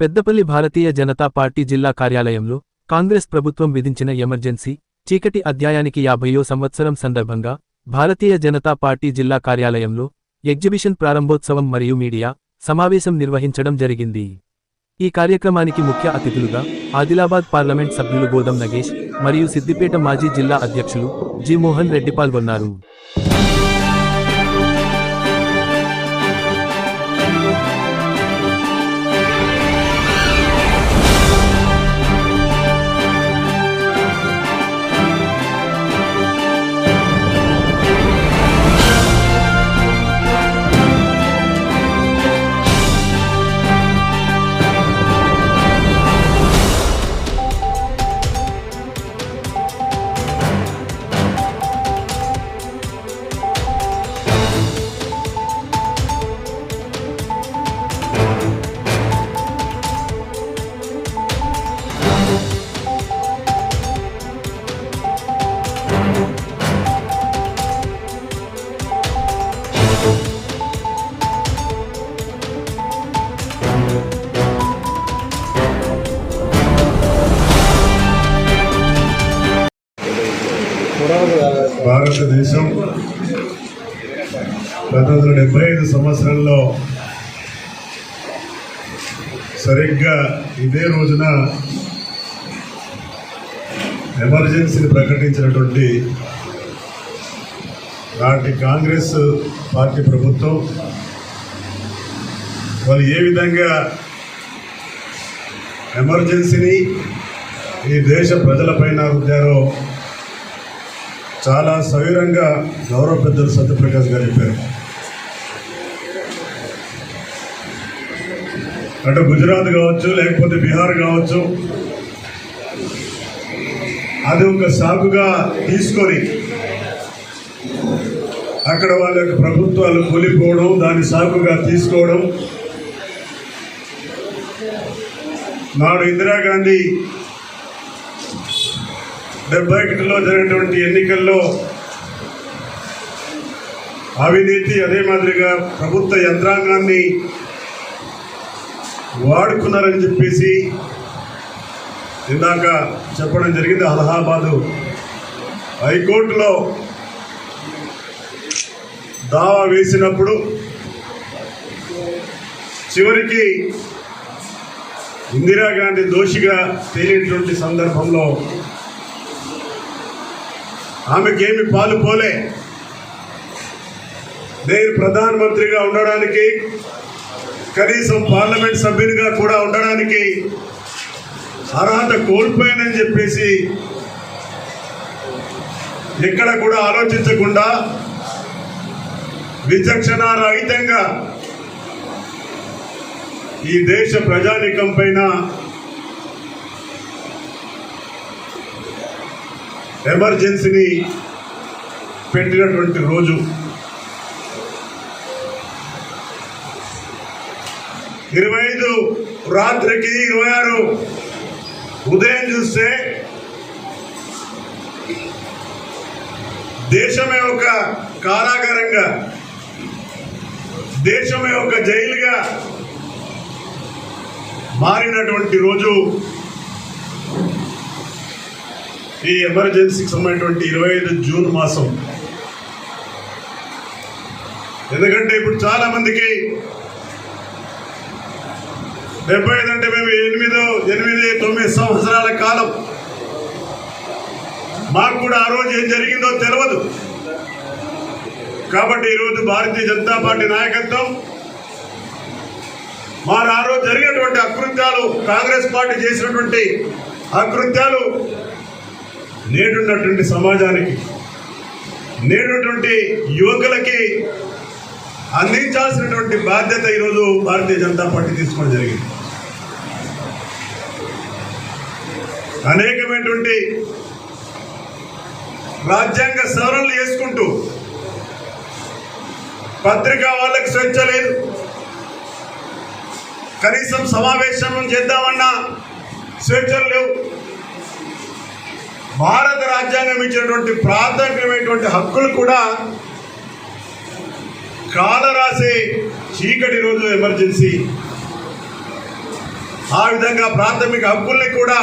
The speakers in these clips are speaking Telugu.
పెద్దపల్లి భారతీయ జనతా పార్టీ జిల్లా కార్యాలయంలో కాంగ్రెస్ ప్రభుత్వం విధించిన ఎమర్జెన్సీ చీకటి అధ్యాయానికి యాభయో సంవత్సరం సందర్భంగా భారతీయ జనతా పార్టీ జిల్లా కార్యాలయంలో ఎగ్జిబిషన్ ప్రారంభోత్సవం మరియు మీడియా సమావేశం నిర్వహించడం జరిగింది. ఈ కార్యక్రమానికి ముఖ్య అతిథులుగా ఆదిలాబాద్ పార్లమెంట్ సభ్యులు గోదం నగేష్ మరియు సిద్దిపేట మాజీ జిల్లా అధ్యక్షులు జి మోహన్ రెడ్డి పాల్గొన్నారు. భారతదేశం పంతొమ్మిది వందల డెబ్బై ఐదు సంవత్సరంలో సరిగ్గా ఇదే రోజున ఎమర్జెన్సీని ప్రకటించినటువంటి నాటి కాంగ్రెస్ పార్టీ ప్రభుత్వం వాళ్ళు ఏ విధంగా ఎమర్జెన్సీని ఈ దేశ ప్రజలపైన రుద్దారో చాలా సవిరంగా గౌరవ పెద్దలు సత్యప్రకాష్ గారు చెప్పారు. అటు గుజరాత్ కావచ్చు లేకపోతే బీహార్ కావచ్చు అది ఒక సాగుగా తీసుకొని అక్కడ వాళ్ళ యొక్క ప్రభుత్వాలు కూలిపోవడం దాన్ని సాగుగా తీసుకోవడం. నాడు ఇందిరాగాంధీ డెబ్బై ఒకటిలో జరిగినటువంటి ఎన్నికల్లో అవినీతి అదే మాదిరిగా ప్రభుత్వ యంత్రాంగాన్ని వాడుకున్నారని చెప్పేసి ఇందాక చెప్పడం జరిగింది అలహాబాదు హైకోర్టులో దావా వేసినప్పుడు చివరికి ఇందిరాగాంధీ దోషిగా తేలినటువంటి సందర్భంలో ఆమెకేమి పాలు పోలే. నేను ప్రధానమంత్రిగా ఉండడానికి కనీసం పార్లమెంట్ సభ్యునిగా కూడా ఉండడానికి అర్హత కోల్పోయానని చెప్పేసి ఎక్కడ కూడా ఆలోచించకుండా విచక్షణ రహితంగా ఈ దేశ ప్రజానీకం పైన ఎమర్జెన్సీని పెట్టినటువంటి రోజు. ఇరవై ఐదు రాత్రికి ఇరవై ఆరు ఉదయం చూస్తే దేశమే ఒక కారాగారంగా దేశమే ఒక జైలుగా మారినటువంటి రోజు. ఈ ఎమర్జెన్సీకి సంబంధించినటువంటి ఇరవై ఐదు జూన్ మాసం. ఎందుకంటే ఇప్పుడు చాలా మందికి డెబ్బై ఐదు అంటే మేము ఎనిమిదో ఎనిమిది తొమ్మిది సంవత్సరాల కాలం. మాకు కూడా ఆ రోజు ఏం జరిగిందో తెలియదు కాబట్టి ఈరోజు భారతీయ జనతా పార్టీ నాయకత్వం మరి ఆ రోజు జరిగినటువంటి అకృత్యాలు కాంగ్రెస్ పార్టీ చేసినటువంటి అకృత్యాలు నేడున్నటువంటి సమాజానికి నేడున్నటువంటి యువకులకి అందించాల్సినటువంటి బాధ్యత ఈరోజు భారతీయ జనతా పార్టీ తీసుకోవడం జరిగింది. అనేకమైనటువంటి రాజ్యాంగ సవరణలు చేసుకుంటూ పత్రికా వాళ్ళకి స్వేచ్ఛ లేదు. కనీసం సమావేశం చేద్దామన్నా స్వేచ్ఛలు లేవు. భారత రాజ్యాంగం ఇచ్చినటువంటి ప్రాథమికమైనటువంటి హక్కులు కూడా కాల రాసే చీకటి రోజు ఎమర్జెన్సీ. ఆ విధంగా ప్రాథమిక హక్కుల్ని కూడా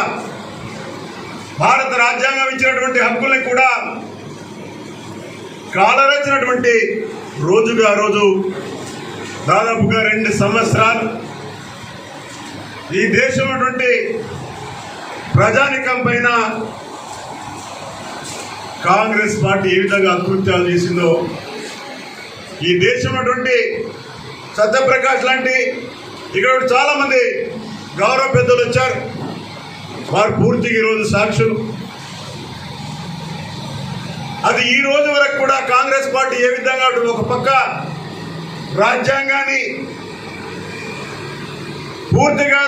భారత రాజ్యాంగం ఇచ్చినటువంటి హక్కుల్ని కూడా కాలరచినటువంటి రోజుగా రోజు దాదాపుగా రెండు సంవత్సరాలు ఈ దేశం ప్రజానికం పైన కాంగ్రెస్ పార్టీ ఏ విధంగా అకృత్యాలు చేసిందో ఈ దేశంలోటువంటి సత్యప్రకాష్ లాంటి ఇక్కడ చాలామంది గౌరవ పెద్దలు వచ్చారు. వారు పూర్తిగా ఈరోజు సాక్షులు. అది ఈ రోజు వరకు కూడా కాంగ్రెస్ పార్టీ ఏ విధంగా అటు ఒక పక్క రాజ్యాంగాన్ని పూర్తిగా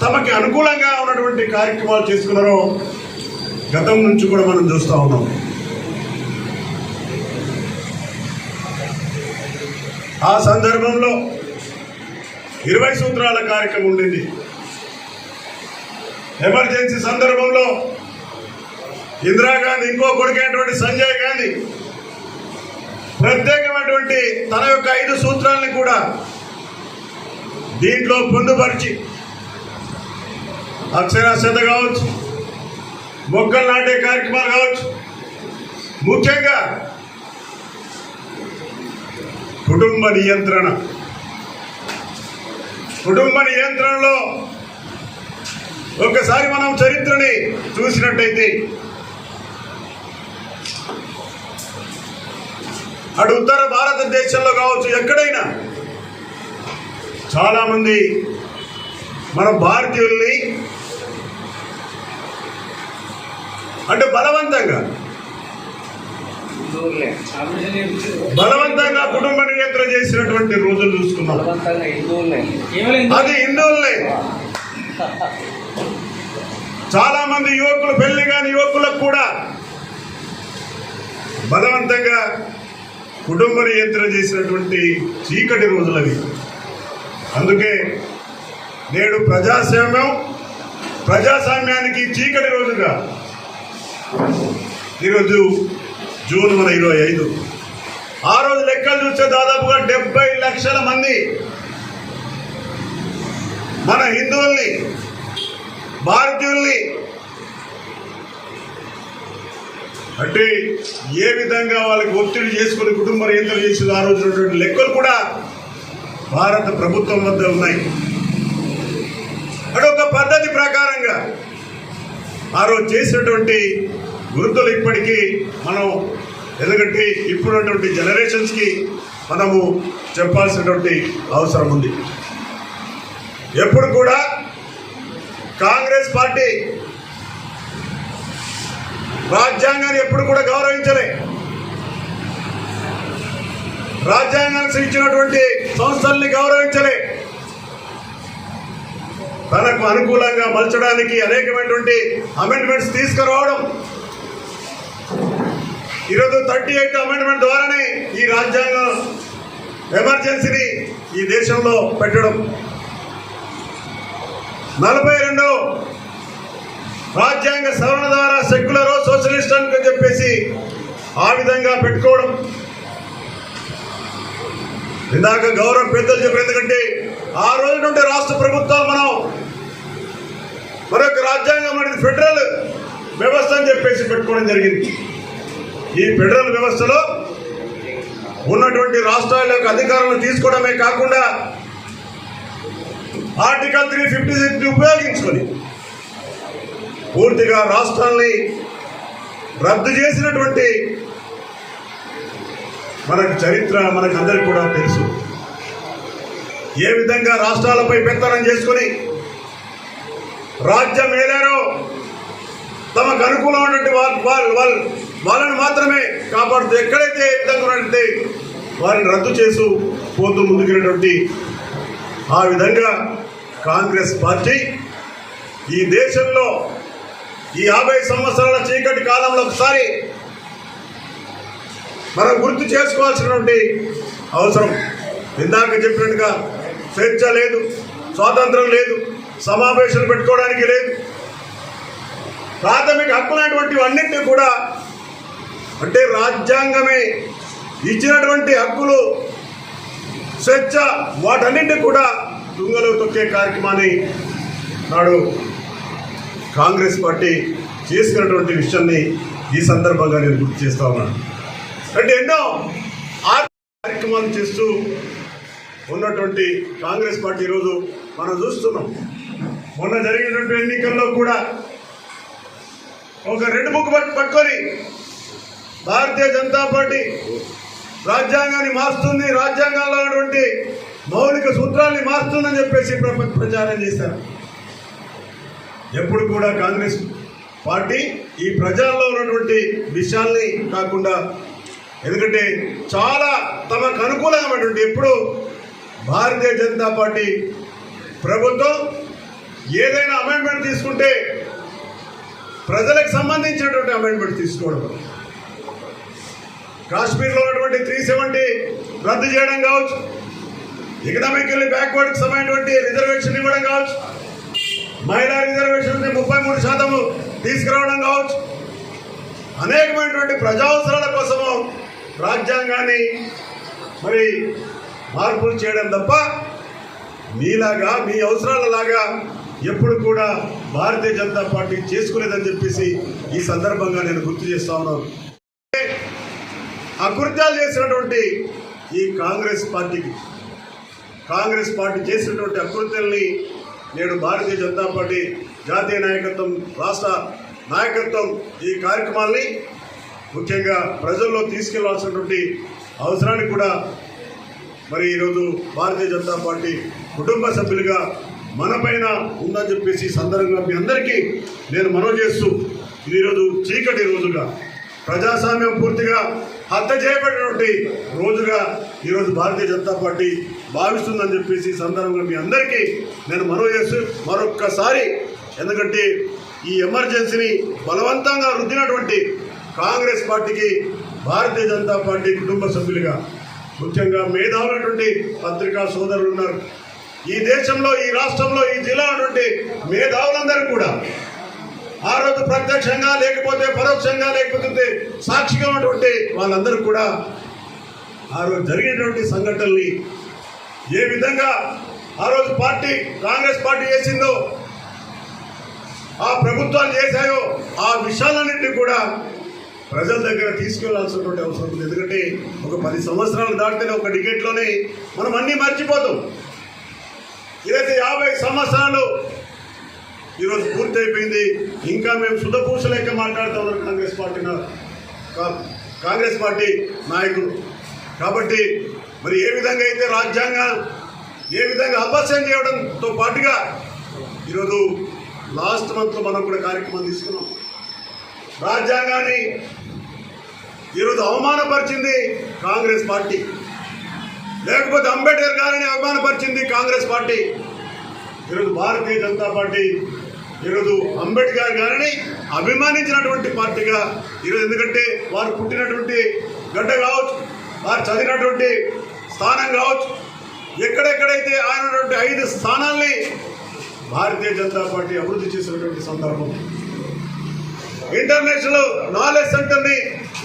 తమకి అనుకూలంగా ఉన్నటువంటి కార్యక్రమాలు చేసుకున్నారో గతం నుంచి కూడా మనం చూస్తూ ఉన్నాం. ఆ సందర్భంలో ఇరవై సూత్రాల కార్యక్రమం ఉండింది. ఎమర్జెన్సీ సందర్భంలో ఇందిరాగాంధీ ఇంకో కొడుకైనటువంటి సంజయ్ గాంధీ ప్రత్యేకమైనటువంటి తన యొక్క ఐదు సూత్రాలను కూడా దీంట్లో పొందుపరిచి అక్షరాస్యత కావచ్చు మొక్కలు నాటే కార్యక్రమాలు కావచ్చు. ముఖ్యంగా కుటుంబ నియంత్రణ. కుటుంబ నియంత్రణలో ఒకసారి మనం చరిత్రని చూసినట్టయితే అటు ఉత్తర భారతదేశంలో కావచ్చు ఎక్కడైనా చాలామంది మన భారతీయుల్ని అంటే బలవంతంగా. హిందువులే బలవంతంగా కుటుంబ నియంత్రణ చేసినటువంటి రోజులు చూసుకున్నాం బలవంతంగా హిందువులే. అది హిందువుల్ని చాలా మంది యువకులు పెళ్ళి కాని యువకులకు కూడా బలవంతంగా కుటుంబ నియంత్రణ చేసినటువంటి చీకటి రోజులవి అందుకే నేడు ప్రజాస్వామ్యం ప్రజాస్వామ్యానికి చీకటి రోజుగా. ఈరోజు జూన్ మన ఇరవై ఐదు. ఆ రోజు లెక్కలు చూస్తే దాదాపుగా డెబ్బై లక్షల మంది మన హిందువుల్ని భారతీయుల్ని అంటే ఏ విధంగా వాళ్ళకి ఒత్తిడి చేసుకుని కుటుంబ నియంత్రణ చేసింది ఆ రోజు లెక్కలు కూడా భారత ప్రభుత్వం వద్ద ఉన్నాయి. అక్కడ ఒక పద్ధతి ప్రకారం ఆ రోజు చేసినటువంటి గుర్తులు ఇప్పటికీ మనం ఎందుకంటే ఇప్పుడున్నటువంటి జనరేషన్స్కి మనము చెప్పాల్సినటువంటి అవసరం ఉంది. ఎప్పుడు కూడా కాంగ్రెస్ పార్టీ రాజ్యాంగాన్ని ఎప్పుడు కూడా గౌరవించలే. రాజ్యాంగానికి ఇచ్చినటువంటి సంస్థల్ని గౌరవించలే. తనకు అనుకూలంగా మలచడానికి అనేకమైనటువంటి అమెండ్మెంట్స్ తీసుకురావడం. ఈరోజు థర్టీ ఎయిట్ అమెండ్మెంట్ ద్వారానే ఈ రాజ్యాంగం ఎమర్జెన్సీని ఈ దేశంలో పెట్టడం. నలభై రెండు రాజ్యాంగ సవరణ ద్వారా సెక్యులర్ సోషలిస్ట్ అని చెప్పేసి ఆ విధంగా పెట్టుకోవడం. ఇందాక గౌరవ పెద్దలు చెప్పారు ఎందుకంటే ఆ రోజు నుండి రాష్ట్ర ప్రభుత్వాలు మనం మరొక రాజ్యాంగం అనేది ఫెడరల్ వ్యవస్థ అని చెప్పేసి పెట్టుకోవడం జరిగింది. ఈ ఫెడరల్ వ్యవస్థలో ఉన్నటువంటి రాష్ట్రాల యొక్క అధికారులను తీసుకోవడమే కాకుండా ఆర్టికల్ త్రీ ఫిఫ్టీ సిక్స్ ఉపయోగించుకొని పూర్తిగా రాష్ట్రాల్ని రద్దు చేసినటువంటి మనకు చరిత్ర మనకు అందరికి కూడా తెలుసు. ఏ విధంగా రాష్ట్రాలపై పెత్తనం చేసుకొని రాజ్యం ఏలేరో తమకు అనుకూలమైనటువంటి వాళ్ళు వాళ్ళు వాళ్ళని మాత్రమే కాపాడుతూ ఎక్కడైతే ఏ విధంగా ఉన్నట్టు వారిని రద్దు చేస్తూ పోతూ ముందుకెళ్ళినటువంటి ఆ విధంగా కాంగ్రెస్ పార్టీ ఈ దేశంలో ఈ యాభై సంవత్సరాల చీకటి కాలంలో ఒకసారి మనం గుర్తు చేసుకోవాల్సినటువంటి అవసరం. ఇందాక చెప్పినట్టుగా స్వేచ్ఛ లేదు స్వాతంత్రం లేదు సమావేశాలు పెట్టుకోవడానికి లేదు. ప్రాథమిక హక్కులైనటువంటివి అన్నింటినీ కూడా అంటే రాజ్యాంగమే ఇచ్చినటువంటి హక్కులు స్వేచ్ఛ వాటన్నింటినీ కూడా తుంగలో తొక్కే కార్యక్రమాన్ని నాడు కాంగ్రెస్ పార్టీ చేసుకున్నటువంటి విషయాన్ని ఈ సందర్భంగా నేను గుర్తు చేస్తా ఉన్నాను. అంటే ఎన్నో ఆర్థిక కార్యక్రమాలు చేస్తూ ఉన్నటువంటి కాంగ్రెస్ పార్టీ ఈరోజు మనం చూస్తున్నాం. మొన్న జరిగినటువంటి ఎన్నికల్లో కూడా ఒక రెండు బుక్ పట్టుకొని భారతీయ జనతా పార్టీ రాజ్యాంగాన్ని మారుస్తుంది రాజ్యాంగంలో ఉన్నటువంటి మౌలిక సూత్రాల్ని మారుస్తుందని చెప్పేసి ప్రచారం చేశారు. ఎప్పుడు కూడా కాంగ్రెస్ పార్టీ ఈ ప్రజల్లో ఉన్నటువంటి విషయాల్ని కాకుండా ఎందుకంటే చాలా తమకు అనుకూలమైనటువంటి ఎప్పుడు భారతీయ జనతా పార్టీ ప్రభుత్వం ఏదైనా అమెండ్మెంట్ తీసుకుంటే ప్రజలకు సంబంధించినటువంటి అమెండ్మెంట్ తీసుకోవడం. కాశ్మీర్లో ఉన్నటువంటి త్రీ సెవెంటీ రద్దు చేయడం కావచ్చు. ఎకనామికల్లీ బ్యాక్వర్డ్ సమయటువంటి రిజర్వేషన్ ఇవ్వడం కావచ్చు. మహిళా రిజర్వేషన్ ముప్పై మూడు శాతము తీసుకురావడం కావచ్చు. అనేకమైనటువంటి ప్రజావసరాల కోసము రాజ్యాంగాన్ని మరి మార్పులు చేయడం తప్ప మీలాగా మీ అవసరాలలాగా ఎప్పుడు కూడా భారతీయ జనతా పార్టీ చేసుకునేదని చెప్పేసి ఈ సందర్భంగా నేను గుర్తు చేస్తా ఉన్నాను. అకృత్యాలు చేసినటువంటి ఈ కాంగ్రెస్ పార్టీకి కాంగ్రెస్ పార్టీ చేసినటువంటి అకృత్యాల్ని నేడు భారతీయ జనతా పార్టీ జాతీయ నాయకత్వం రాష్ట్ర నాయకత్వం ఈ కార్యక్రమాల్ని ముఖ్యంగా ప్రజల్లో తీసుకెళ్ళాల్సినటువంటి అవసరాన్ని కూడా మరి ఈరోజు భారతీయ జనతా పార్టీ కుటుంబ సభ్యులుగా మన పైన ఉందని చెప్పేసి సందర్భంగా మీ అందరికీ నేను మనవి చేస్తూ ఇది ఈరోజు చీకటి రోజుగా ప్రజాస్వామ్యం పూర్తిగా హత్య చేయబడినటువంటి రోజుగా ఈరోజు భారతీయ జనతా పార్టీ భావిస్తుందని చెప్పేసి సందర్భంగా మీ అందరికీ నేను మనవి చేస్తూ మరొక్కసారి ఎందుకంటే ఈ ఎమర్జెన్సీని బలవంతంగా రుద్దినటువంటి కాంగ్రెస్ పార్టీకి భారతీయ జనతా పార్టీ కుటుంబ సభ్యులుగా ముఖ్యంగా మేధావులైనటువంటి పత్రికా సోదరులు ఉన్నారు. ఈ దేశంలో ఈ రాష్ట్రంలో ఈ జిల్లా నుండి మేధావులందరూ కూడా ఆ రోజు ప్రత్యక్షంగా లేకపోతే పరోక్షంగా లేకపోతే సాక్షిగా ఉన్నటువంటి వాళ్ళందరూ కూడా ఆ రోజు జరిగినటువంటి సంఘటనల్ని ఏ విధంగా ఆ రోజు పార్టీ కాంగ్రెస్ పార్టీ చేసిందో ఆ ప్రభుత్వాలు చేశాయో ఆ విషయాలన్నింటినీ కూడా ప్రజల దగ్గర తీసుకెళ్ళాల్సినటువంటి అవసరం ఉంది. ఎందుకంటే ఒక పది సంవత్సరాలు దాటితేనే ఒక డికెట్లోనే మనం అన్నీ మర్చిపోతాం. ఇదైతే యాభై సంవత్సరాలు ఈరోజు పూర్తి అయిపోయింది ఇంకా మేము శుద్ధపూస మాట్లాడుతూ ఉన్నారు కాంగ్రెస్ పార్టీ కాంగ్రెస్ పార్టీ నాయకులు. కాబట్టి మరి ఏ విధంగా అయితే రాజ్యాంగం ఏ విధంగా అపస్యం చేయడంతో పాటుగా ఈరోజు లాస్ట్ మంత్లో మనం కూడా కార్యక్రమం తీసుకున్నాం. రాజ్యాంగాన్ని ఈరోజు అవమానపరిచింది కాంగ్రెస్ పార్టీ. లేకపోతే అంబేద్కర్ గారిని అవమానపరిచింది కాంగ్రెస్ పార్టీ. ఈరోజు భారతీయ జనతా పార్టీ ఈరోజు అంబేద్కర్ గారిని అభిమానించినటువంటి పార్టీగా ఈరోజు ఎందుకంటే వారు పుట్టినటువంటి గడ్డ కావచ్చు వారు చదివినటువంటి స్థానం కావచ్చు ఎక్కడెక్కడైతే ఆయనటువంటి ఐదు స్థానాల్ని భారతీయ జనతా పార్టీ అభివృద్ధి చేసినటువంటి సందర్భం. ఇంటర్నేషనల్ నాలెడ్జ్ సెంటర్ని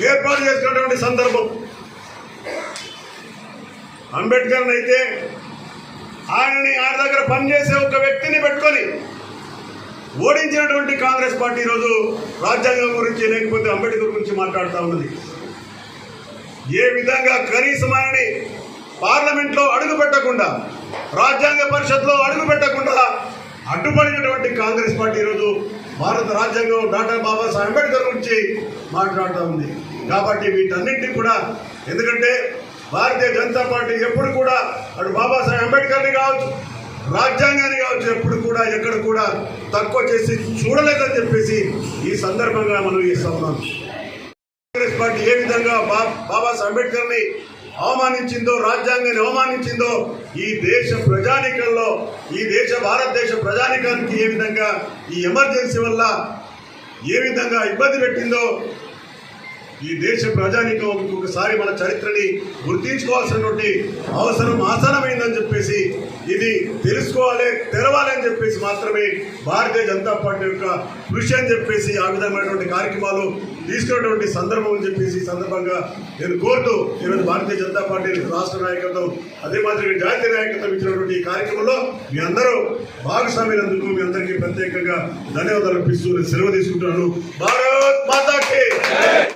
ఏర్పాటు చేసుకున్నటువంటి సందర్భం. అంబేద్కర్ అయితే ఆయనని ఆయన దగ్గర పనిచేసే ఒక వ్యక్తిని పెట్టుకొని ఓడించినటువంటి కాంగ్రెస్ పార్టీ ఈరోజు రాజ్యాంగం గురించి లేకపోతే అంబేద్కర్ గురించి మాట్లాడుతూ ఉన్నది. ఏ విధంగా కనీసం ఆయనని పార్లమెంట్లో అడుగు పెట్టకుండా రాజ్యాంగ పరిషత్లో అడుగు పెట్టకుండా అడ్డుపడినటువంటి కాంగ్రెస్ పార్టీ ఈరోజు భారత రాజ్యాంగం డాక్టర్ బాబాసాహెబ్ అంబేద్కర్ గురించి మాట్లాడుతూ ఉంది. కాబట్టి వీటన్నింటినీ కూడా ఎందుకంటే భారతీయ జనతా పార్టీ ఎప్పుడు కూడా అటు బాబాసాహెబ్ అంబేద్కర్ని కావచ్చు రాజ్యాంగాన్ని కావచ్చు ఎప్పుడు కూడా ఎక్కడ కూడా తక్కువ చేసి చూడలేదని చెప్పేసి ఈ సందర్భంగా మనం చేస్తా ఉన్నాం. కాంగ్రెస్ పార్టీ ఏ విధంగా బాబా బాబాసాహెబ్ అంబేద్కర్ అవమానించిందో రాజ్యాంగాన్ని అవమానించిందో ఈ దేశ ప్రజానికంలో ఈ దేశ భారతదేశ ప్రజానికానికి ఏ విధంగా ఈ ఎమర్జెన్సీ వల్ల ఏ విధంగా ఇబ్బంది పెట్టిందో ఈ దేశ ప్రజానికం ఒకసారి మన చరిత్రని గుర్తించుకోవాల్సినటువంటి అవసరం ఆసనమైందని చెప్పేసి ఇది తెలుసుకోవాలి తెరవాలని చెప్పేసి మాత్రమే భారతీయ జనతా పార్టీ యొక్క కృషి అని చెప్పేసి ఆ విధమైనటువంటి కార్యక్రమాలు తీసుకున్నటువంటి సందర్భం అని చెప్పేసి సందర్భంగా నేను కోరుతూ ఈరోజు భారతీయ జనతా పార్టీ రాష్ట్ర నాయకత్వం అదే మాదిరిగా జాతీయ నాయకత్వం ఇచ్చినటువంటి ఈ కార్యక్రమంలో మీ అందరూ భాగస్వామ్యులందుకు మీ అందరికీ ప్రత్యేకంగా ధన్యవాదాలు అర్పిస్తూ నేను సెలవు తీసుకుంటున్నాను. భారత్